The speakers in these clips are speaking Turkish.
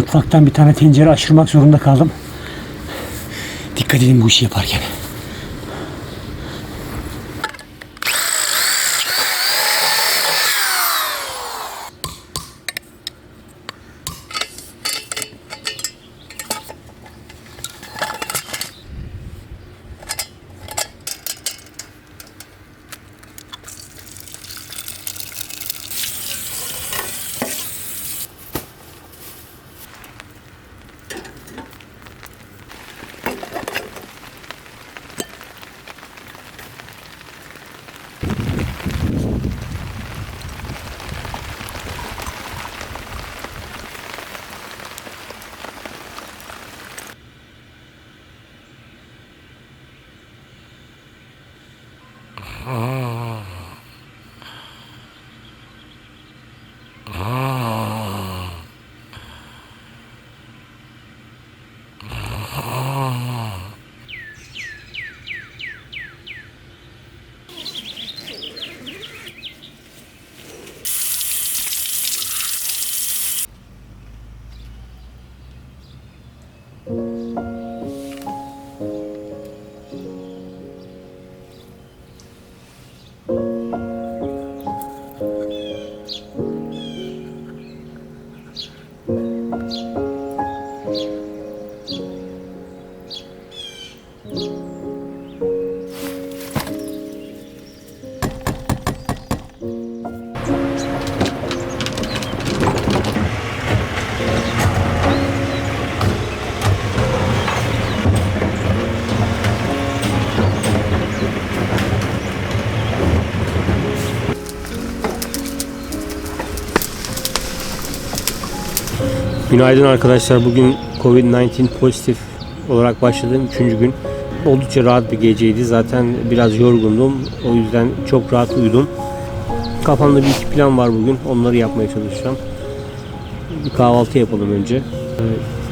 Mutfaktan bir tane tencere aşırmak zorunda kaldım. Dikkat edin bu işi yaparken. Günaydın arkadaşlar. Bugün Covid-19 pozitif olarak başladığım 3. gün. Oldukça rahat bir geceydi. Zaten biraz yorgundum. O yüzden çok rahat uyudum. Kafamda bir iki plan var bugün. Onları yapmaya çalışacağım. Bir kahvaltı yapalım önce. Ee,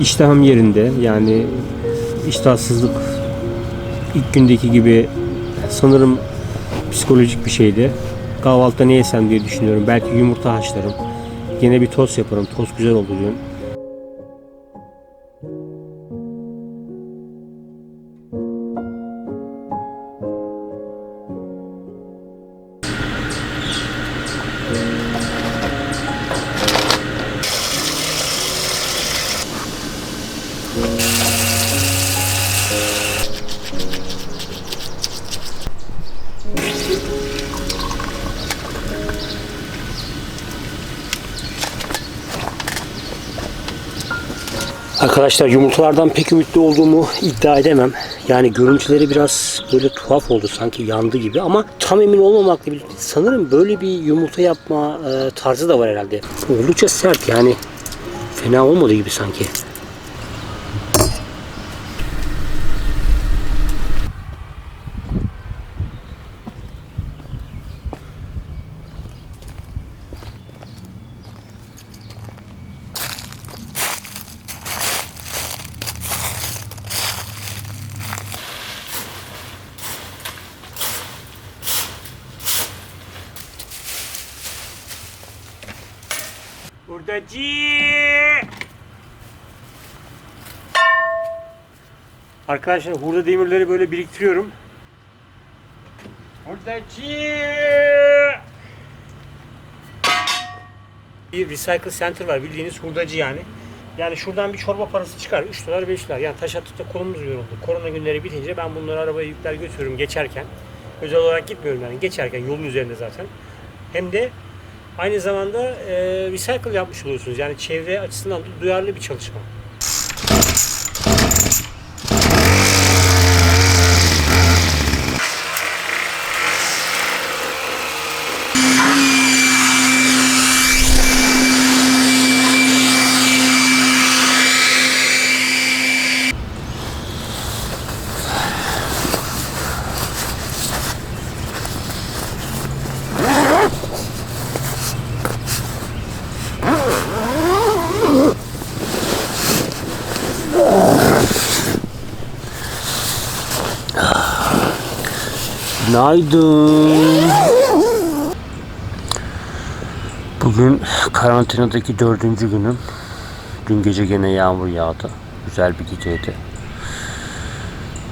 İştahım yerinde. Yani iştahsızlık ilk gündeki gibi sanırım psikolojik bir şeydi. Kahvaltıda ne yesem diye düşünüyorum. Belki yumurta haşlarım. Yine bir tost yaparım. Tost güzel oldu Arkadaşlar yumurtalardan pek ümitli olduğumu iddia edemem. Yani görüntüleri biraz böyle tuhaf oldu sanki yandı gibi ama tam emin olmamakla birlikte sanırım böyle bir yumurta yapma e, tarzı da var herhalde. Oldukça sert yani fena olmadı gibi sanki. Hurdacı! Arkadaşlar hurda demirleri böyle biriktiriyorum. Hurdacı! Bir recycle center var bildiğiniz hurdacı yani. Yani şuradan bir çorba parası çıkar. 3 dolar 5 dolar. Yani taş atıp da kolumuz yoruldu. Korona günleri bitince ben bunları arabaya yükler götürüyorum geçerken. Özel olarak gitmiyorum yani. Geçerken yolun üzerinde zaten. Hem de aynı zamanda e, recycle yapmış oluyorsunuz. Yani çevre açısından duyarlı bir çalışma. Günaydın. Bugün karantinadaki dördüncü günüm. Dün gece gene yağmur yağdı. Güzel bir geceydi.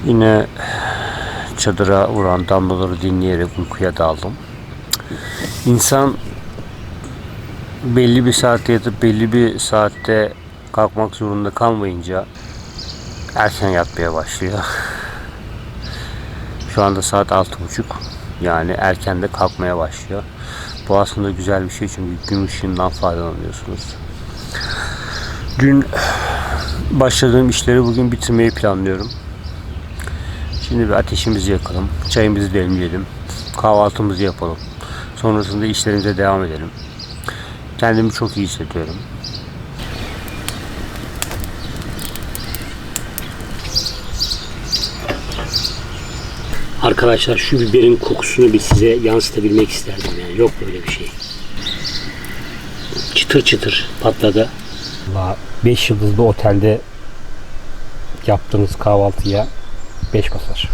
Yine çadıra vuran damlaları dinleyerek uykuya daldım. İnsan belli bir saatte yatıp belli bir saatte kalkmak zorunda kalmayınca erken yatmaya başlıyor. Şu anda saat altı buçuk. Yani erken de kalkmaya başlıyor. Bu aslında güzel bir şey çünkü gün ışığından faydalanıyorsunuz. Dün başladığım işleri bugün bitirmeyi planlıyorum. Şimdi bir ateşimizi yakalım, çayımızı demleyelim, kahvaltımızı yapalım. Sonrasında işlerimize devam edelim. Kendimi çok iyi hissediyorum. Arkadaşlar şu biberin kokusunu bir size yansıtabilmek isterdim yani. Yok böyle bir şey. Çıtır çıtır patladı. 5 yıldızlı otelde yaptığınız kahvaltıya 5 basar.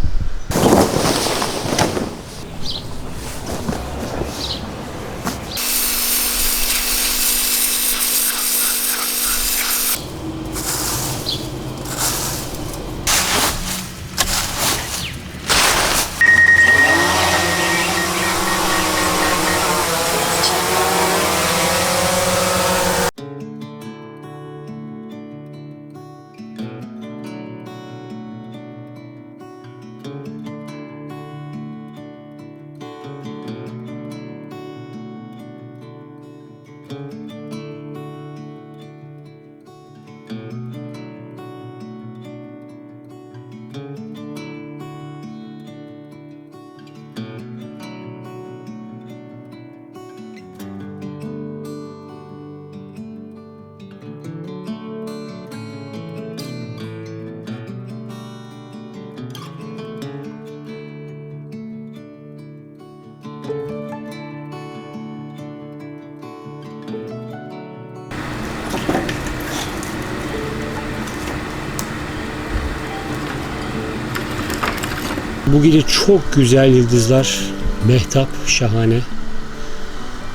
Bu gece çok güzel yıldızlar. Mehtap şahane.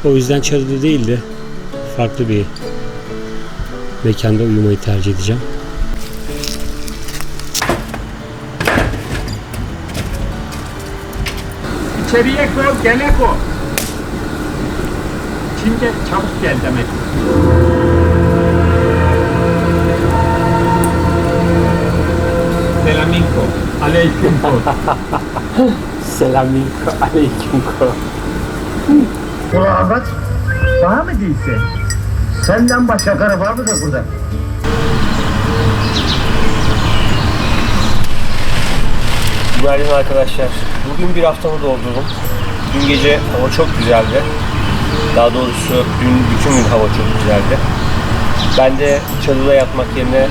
O yüzden çadırda değil de farklı bir mekanda uyumayı tercih edeceğim. İçeriye koy, gene koy. Şimdi çabuk gel demek. Selaminko. Aleyküm. Selamünaleyküm. Aleyküm. Ula Ahmet, bana mı değilsin? Senden başka karı var mıdır burada? Günaydın arkadaşlar. Bugün bir haftamı doldurdum. Dün gece hava çok güzeldi. Daha doğrusu dün bütün gün hava çok güzeldi. Ben de çadırda yatmak yerine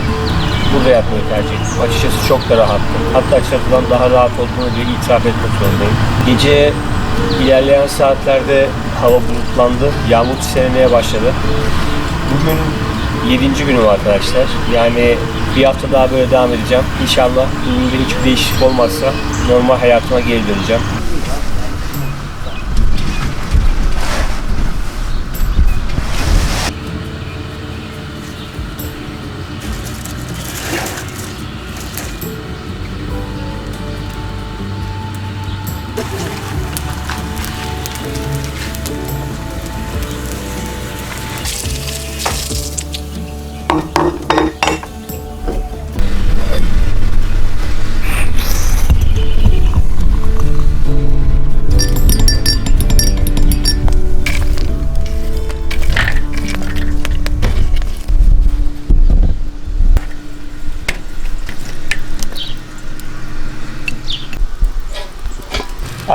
burada yatmayı tercih ettim. Açıkçası çok da rahattım. Hatta çatıdan daha rahat olduğunu diye itiraf etmek zorundayım. Gece ilerleyen saatlerde hava bulutlandı. Yağmur çiselemeye başladı. Bugün 7. günüm arkadaşlar. Yani bir hafta daha böyle devam edeceğim. İnşallah bugün hiçbir değişiklik olmazsa normal hayatıma geri döneceğim.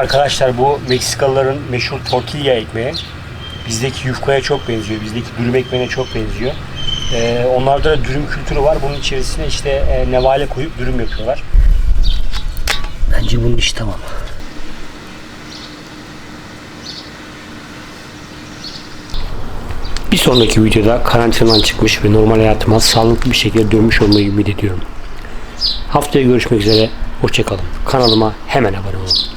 Arkadaşlar bu Meksikalıların meşhur tortilla ekmeği bizdeki yufkaya çok benziyor. Bizdeki dürüm ekmeğine çok benziyor. Ee, onlarda da dürüm kültürü var. Bunun içerisine işte e, nevale koyup dürüm yapıyorlar. Bence bunun işi tamam. Bir sonraki videoda karantinadan çıkmış ve normal hayatıma sağlıklı bir şekilde dönmüş olmayı ümit ediyorum. Haftaya görüşmek üzere. Hoşçakalın. Kanalıma hemen abone olun.